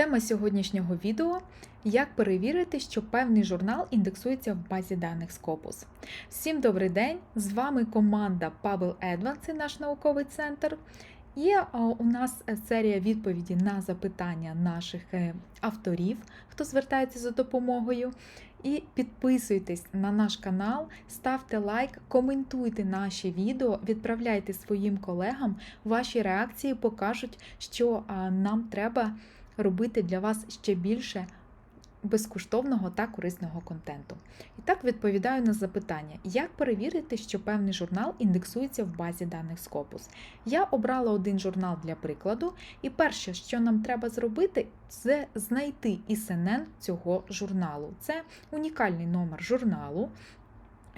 Тема сьогоднішнього відео як перевірити, що певний журнал індексується в базі даних Scopus. Всім добрий день! З вами команда Pebble Advance, це наш науковий центр. Є у нас е, серія відповіді на запитання наших е, авторів, хто звертається за допомогою. І підписуйтесь на наш канал, ставте лайк, коментуйте наші відео, відправляйте своїм колегам. Ваші реакції покажуть, що нам треба робити для вас ще більше безкоштовного та корисного контенту. І так відповідаю на запитання, як перевірити, що певний журнал індексується в базі даних Scopus. Я обрала один журнал для прикладу, і перше, що нам треба зробити, це знайти ІСНН цього журналу. Це унікальний номер журналу.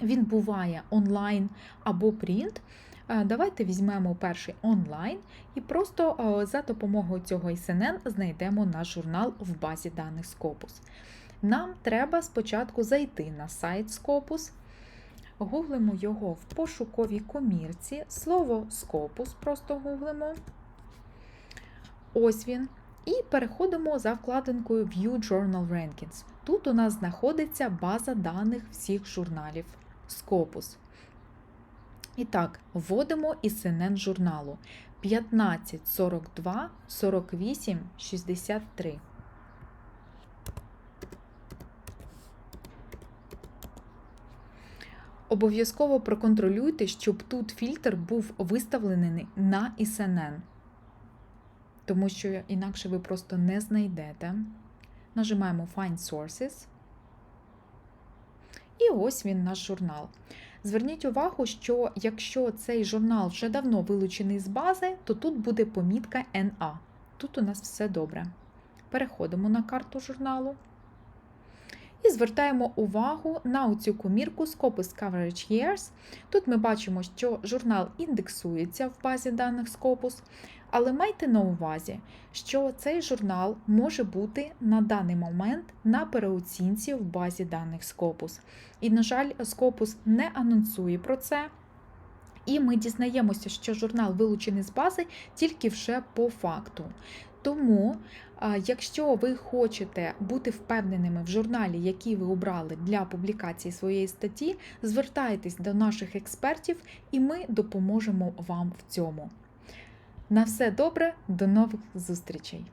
Він буває онлайн або принт. Е, Давайте візьмемо перший онлайн і просто е, за допомогою цього ІСНН знайдемо наш журнал в базі даних Scopus. Нам треба спочатку зайти на сайт Scopus, гуглимо його в пошуковій комірці, слово Scopus просто гуглимо. Ось він. І переходимо за вкладинкою View Journal Rankings. Тут у нас знаходиться база даних всіх журналів Scopus. І так, вводимо ІСНН журналу 15 42 48 63. Обов'язково проконтролюйте, щоб тут фільтр був виставлений на ІСНН, тому що інакше ви просто не знайдете. Нажимаємо Find Sources. І ось він наш журнал. Зверніть увагу, що якщо цей журнал вже давно вилучений з бази, то тут буде помітка NA. Тут у нас все добре. Переходимо на карту журналу і звертаємо увагу на цю комірку Scopus Coverage Years. Тут ми бачимо, що журнал індексується в базі даних Scopus, але майте на увазі, що цей журнал може бути на даний момент на переоцінці в базі даних Scopus. І, на жаль, Scopus не анонсує про це. І ми дізнаємося, що журнал вилучений з бази тільки вже по факту. Тому, якщо ви хочете бути впевненими в журналі, який ви обрали для публікації своєї статті, звертайтесь до наших експертів, і ми допоможемо вам в цьому. На все добре, до нових зустрічей!